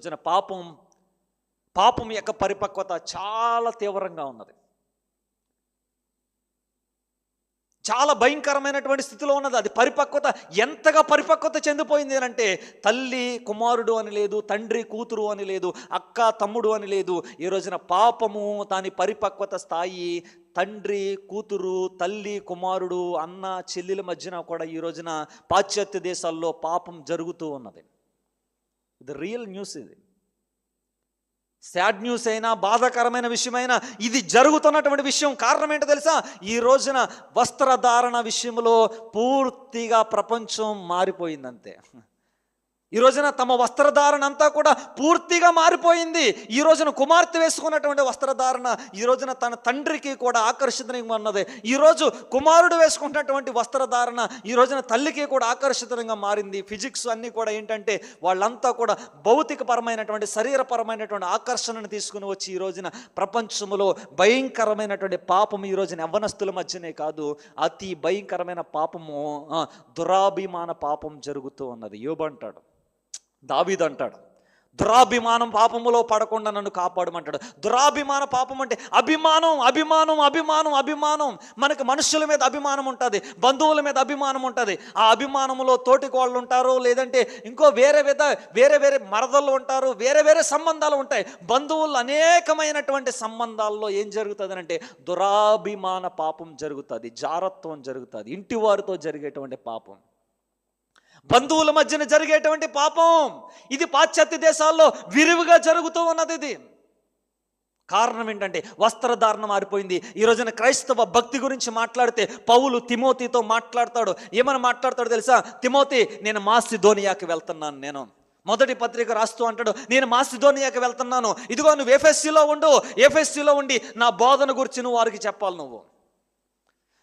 వచ్చిన పాపం పాపం యొక్క పరిపక్వత చాలా తీవ్రంగా ఉన్నది. చాలా భయంకరమైనటువంటి స్థితిలో ఉన్నది. అది పరిపక్వత ఎంతగా పరిపక్వత చెందిపోయింది అంటే తల్లి కుమారుడు అని లేదు తండ్రి కూతురు అని లేదు అక్క తమ్ముడు అని లేదు. ఈ రోజున పాపము దాని పరిపక్వత స్థాయి తండ్రి కూతురు తల్లి కుమారుడు అన్న చెల్లెల మధ్యన కూడా ఈ రోజున పాశ్చాత్య దేశాల్లో పాపం జరుగుతూ ఉన్నది. ఇది రియల్ న్యూస్ ఇది. సాడ్ న్యూస్ అయినా బాధాకరమైన విషయమైనా ఇది జరుగుతున్నటువంటి విషయం కారణం ఏంటో తెలుసా? ఈ రోజున వస్త్రధారణ విషయంలో పూర్తిగా ప్రపంచం మారిపోయిందంతే. ఈ రోజున తమ వస్త్రధారణ అంతా కూడా పూర్తిగా మారిపోయింది. ఈ రోజున కుమార్తె వేసుకున్నటువంటి వస్త్రధారణ ఈ రోజున తన తండ్రికి కూడా ఆకర్షితంగా ఉన్నది. ఈ రోజు కుమారుడు వేసుకున్నటువంటి వస్త్రధారణ ఈ రోజున తల్లికి కూడా ఆకర్షితంగా మారింది. ఫిజిక్స్ అన్నీ కూడా ఏంటంటే వాళ్ళంతా కూడా భౌతికపరమైనటువంటి శరీరపరమైనటువంటి ఆకర్షణను తీసుకుని వచ్చి ఈ రోజున ప్రపంచంలో భయంకరమైనటువంటి పాపం ఈ రోజున యవ్వనస్తుల మధ్యనే కాదు అతి భయంకరమైన పాపము దురాభిమాన పాపం జరుగుతూ ఉన్నది. యోబంటాడు దావీదు అంటాడు దురాభిమానం పాపములో పడకుండా నన్ను కాపాడమంటాడు. దురాభిమాన పాపం అంటే అభిమానం అభిమానం అభిమానం అభిమానం. మనకు మనుషుల మీద అభిమానం ఉంటుంది బంధువుల మీద అభిమానం ఉంటుంది. ఆ అభిమానంలో తోటి వాళ్ళు ఉంటారు లేదంటే ఇంకో వేరే విధ వేరే వేరే మరదలు ఉంటారు వేరే వేరే సంబంధాలు ఉంటాయి. బంధువులు అనేకమైనటువంటి సంబంధాల్లో ఏం జరుగుతుంది అంటే దురాభిమాన పాపం జరుగుతుంది జారత్వం జరుగుతుంది ఇంటి వారితో జరిగేటువంటి పాపం. బంధువుల మధ్యన జరిగేటువంటి పాపం. ఇది పాశ్చాత్య దేశాల్లో విరివిగా జరుగుతూ ఉన్నది ఇది. కారణం ఏంటంటే వస్త్రధారణ మారిపోయింది. ఈ రోజున క్రైస్తవ భక్తి గురించి మాట్లాడితే పౌలు తిమోతితో మాట్లాడతాడు. ఏమని మాట్లాడతాడు తెలుసా? తిమోతి నేను మాసిధోనియాకి వెళ్తున్నాను నేను. మొదటి పత్రిక రాస్తూ అంటాడు నేను మాసిధోనియాకి వెళ్తున్నాను. ఇదిగో నువ్వు ఎఫ్ఎస్సిలో ఉండు ఎఫ్ఎస్సిలో ఉండి నా బోధన గురించి నువ్వు వారికి చెప్పాలి నువ్వు.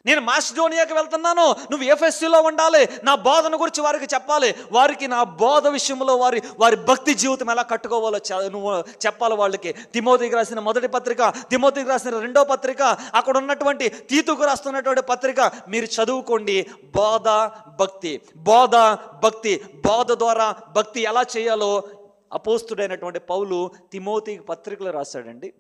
నేను మాస్డోనియాకి వెళ్తున్నాను. నువ్వు ఎఫ్ఎస్సిలో ఉండాలి. నా బోధన గురించి వారికి చెప్పాలి. వారికి నా బోధ విషయంలో వారి వారి భక్తి జీవితం ఎలా కట్టుకోవాలో నువ్వు చెప్పాలి వాళ్ళకి. తిమోతికి రాసిన మొదటి పత్రిక తిమోతికి రాసిన రెండో పత్రిక అక్కడ ఉన్నటువంటి తీతుకు రాస్తున్నటువంటి పత్రిక మీరు చదువుకోండి. బోధ భక్తి. బోధ భక్తి. బోధ ద్వారా భక్తి ఎలా చేయాలో అపోస్తుడైనటువంటి పౌలు తిమోతికి పత్రికలు రాశాడండి.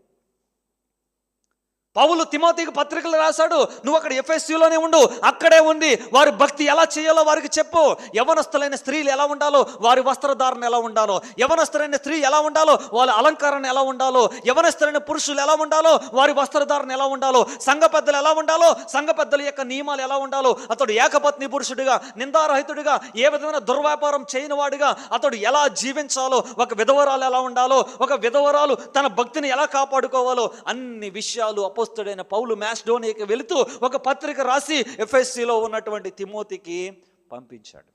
పౌలు తిమోతికి పత్రికలు రాశాడు నువ్వు అక్కడ ఎఫ్ఎస్సిలోనే ఉండు అక్కడే ఉంది వారి భక్తి ఎలా చేయాలో వారికి చెప్పు. యవనస్తులైన స్త్రీలు ఎలా ఉండాలో వారి వస్త్రధారణ ఎలా ఉండాలో యవనస్తులైన స్త్రీ ఎలా ఉండాలో వాళ్ళ అలంకరణ ఎలా ఉండాలో యవనస్తులైన పురుషులు ఎలా ఉండాలో వారి వస్త్రధారణ ఎలా ఉండాలో సంఘ పెద్దలు ఎలా ఉండాలో సంఘ పెద్దల యొక్క నియమాలు ఎలా ఉండాలో అతడు ఏకపత్ని పురుషుడిగా నిందారహితుడిగా ఏ విధమైన దుర్వ్యాపారం చేయని వాడిగా అతడు ఎలా జీవించాలో ఒక విధవరాలు ఎలా ఉండాలో ఒక విధవరాలు తన భక్తిని ఎలా కాపాడుకోవాలో అన్ని విషయాలు అపోస్తుడైన పౌలు మ్యాస్డోనియాకి వెళుతూ ఒక పత్రిక రాసి ఎఫ్ఎస్సిలో ఉన్నటువంటి తిమోతికి పంపించాడు.